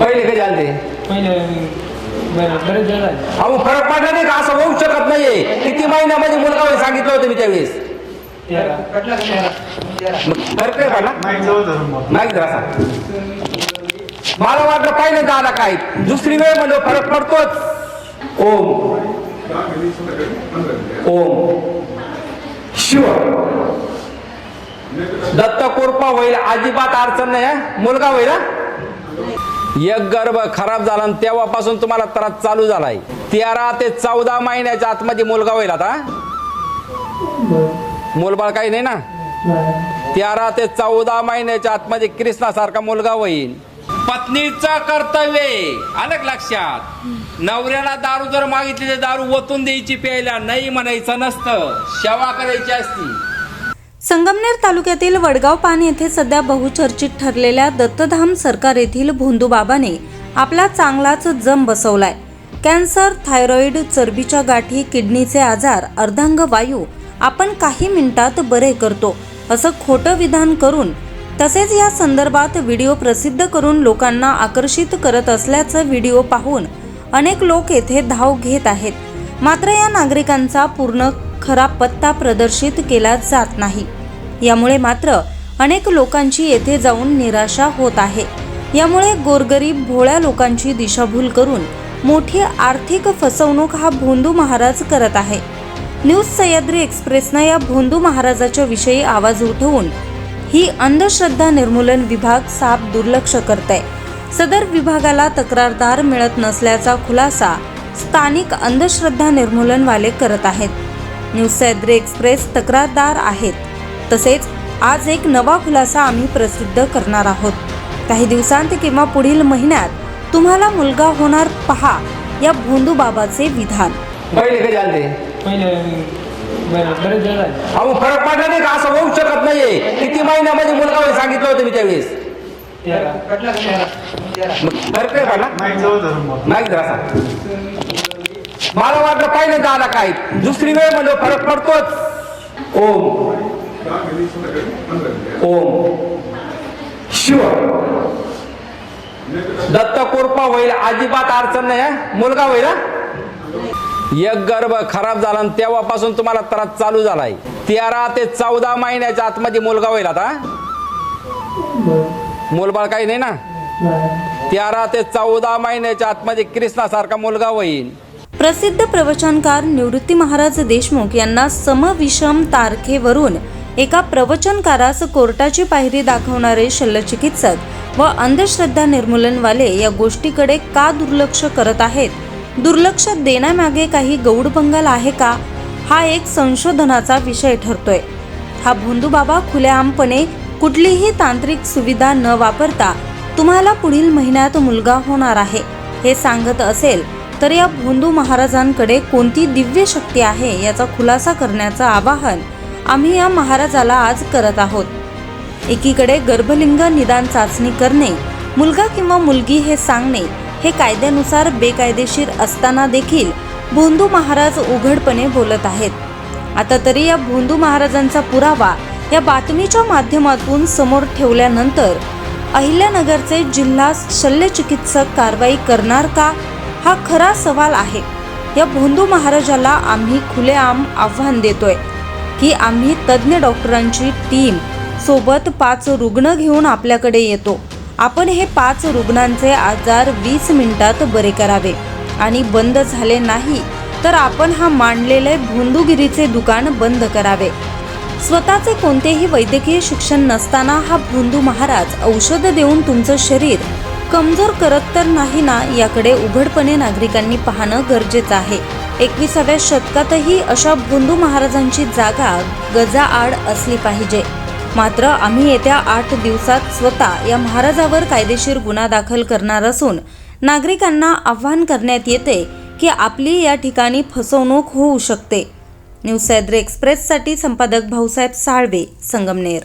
पहिले कधी आलते? पहिले बरं बरेच जण झाले अहो फरक पडला नाही का? असं होऊ शकत नाहीये. किती महिन्यामध्ये मुलगा होईल सांगितलं होतं मी त्यावेळेस. तेरा. मग फरक नाही पडला मला वाटलं पाहिजे दादा काय? दुसरी वेळ म्हणजे फरक पडतोच. ओम. ओम. शिव. दत्त कोरपा होईल अजिबात अडचण नाही? मुलगा होईल हं? एक गर्भ खराब झाला आणि तेव्हापासून तुम्हाला त्रास चालू झालाय. तेरा ते चौदा महिन्याच्या आतमध्ये मुलगा होईल आता. मुलबाळ काही नाही ना? तेरा ते चौदा महिन्याच्या आतमध्ये कृष्णासारखा मुलगा होईल. पत्नीचं कर्तव्य आहे. लक्षात? नवऱ्याला दारू जर मागितली तर दारू ओतून द्यायची प्यायला. नाही म्हणायचं नसतं. सेवा करायची असती. संगमनेर तालुक्यातील वडगाव पान येथे सध्या बहुचर्चित ठरलेल्या दत्तधाम सरकार येथील भोंदूबाबाने आपला चांगलाच जम बसवलाय. कॅन्सर थायरॉईड चरबीच्या गाठी किडनीचे आजार अर्धांग वायू आपण काही मिनिटात बरे करतो असं खोटं विधान करून तसेच या संदर्भात व्हिडिओ प्रसिद्ध करून लोकांना आकर्षित करत असल्याचं व्हिडिओ पाहून अनेक लोक येथे धाव घेत आहेत. मात्र या नागरिकांचा पूर्ण खरा पत्ता प्रदर्शित केला जात नाही. यामुळे मात्र अनेक लोकांची येथे जाऊन निराशा होत आहे. यामुळे गोरगरीब भोळ्या लोकांची दिशाभूल करून मोठी आर्थिक फसवणूक हा भोंदू महाराज करत आहे. न्यूज सह्याद्री एक्सप्रेसनं या भोंदू महाराजाच्या विषयी आवाज उठवून ही अंधश्रद्धा निर्मूलन विभाग साफ दुर्लक्ष करत आहे सदर विभागाला तक्रारदार मिळत नसल्याचा खुलासा स्थानिक अंधश्रद्धा निर्मूलनवाले करत आहेत. न्यूज सह्याद्री एक्सप्रेस तक्रारदार आहेत. तसेच आज एक नवा खुलासा आम्ही प्रसिद्ध करणार आहोत. काही दिवसांत किंवा पुढील महिन्यात तुम्हाला मुलगा होणार पहा या भोंदू बाबाचे विधान. पहिले कधी आलते पहिले बरं बरेच जण झाले. अहो फरक पडला नाही का? असं होऊ शकत नाहीये. किती महिन्यामध्ये मुलगा होईल सांगितलं होतं मी त्यावेळेस. तेरा मग फरक नाही पडला नाही जवळ धरून बोल. नाही तर असा मला वाटलं पाहिजे दादा काय? दुसरी वेळ म्हणजे फरक पडतोच. ओम. ओम. शिव. दत्त कोरपा होईल अजिबात अडचण नाही मुलगा होईल एक गर्भ खराब झाला आणि तेव्हापासून तुम्हाला त्रास चालू झालाय. तेरा ते चौदा महिन्याच्या आतमध्ये मुलगा होईल आता मुलबाळ काही नाही ना? तेरा ते चौदा महिन्याच्या आतमध्ये कृष्णासारखा मुलगा होईल. प्रसिद्ध प्रवचनकार निवृत्ती महाराज देशमुख यांना समविषम तारखेवरून एका प्रवचनकारास कोर्टाची पायरी दाखवणारे शल्यचिकित्सक व अंधश्रद्धा निर्मूलनवाले या गोष्टीकडे का दुर्लक्ष करत आहेत? दुर्लक्ष देण्यामागे काही गौडबंगाल आहे का? हा एक संशोधनाचा विषय ठरतोय. हा भोंदूबाबा खुलेआमपणे कुठलीही तांत्रिक सुविधा न वापरता तुम्हाला पुढील महिन्यात मुलगा होणार आहे हे सांगत असेल तर या भोंदू महाराजांकडे कोणती दिव्य शक्ती आहे याचा खुलासा करण्याचं आवाहन आम्ही या महाराजाला आज करत आहोत. एकीकडे गर्भलिंग निदान चाचणी करणे मुलगा किंवा मुलगी हे सांगणे हे कायद्यानुसार बेकायदेशीर असताना देखील भोंदू महाराज उघडपणे बोलत आहेत. आता तरी या भोंदू महाराजांचा पुरावा या बातमीच्या माध्यमातून समोर ठेवल्यानंतर अहिल्यानगरचे जिल्हा शल्यचिकित्सक कारवाई करणार का? हा खरा सवाल आहे. या भोंदू महाराजाला आम्ही खुलेआम आव्हान देतोय की आम्ही तज्ज्ञ डॉक्टरांची टीम सोबत पाच रुग्ण घेऊन आपल्याकडे येतो. आपण हे पाच रुग्णांचे आजार वीस मिनिटात बरे करावे. आणि बंद झाले नाही तर आपण हा मांडलेले भोंदूगिरीचे दुकान बंद करावे. स्वतःचे कोणतेही वैद्यकीय शिक्षण नसताना हा भोंदू महाराज औषध देऊन तुमचं शरीर कमजोर करत तर नाही ना याकडे उघडपणे नागरिकांनी पाहणं गरजेचं आहे. एकविसाव्या शतकातही अशा भोंदू महाराजांची जागा गजाआड असली पाहिजे. मात्र आम्ही येत्या आठ दिवसात स्वतः या महाराजावर कायदेशीर गुन्हा दाखल करणार असून नागरिकांना आव्हान करण्यात येते की आपली या ठिकाणी फसवणूक होऊ शकते. न्यूज सह्याद्री एक्सप्रेससाठी संपादक भाऊसाहेब साळवे संगमनेर.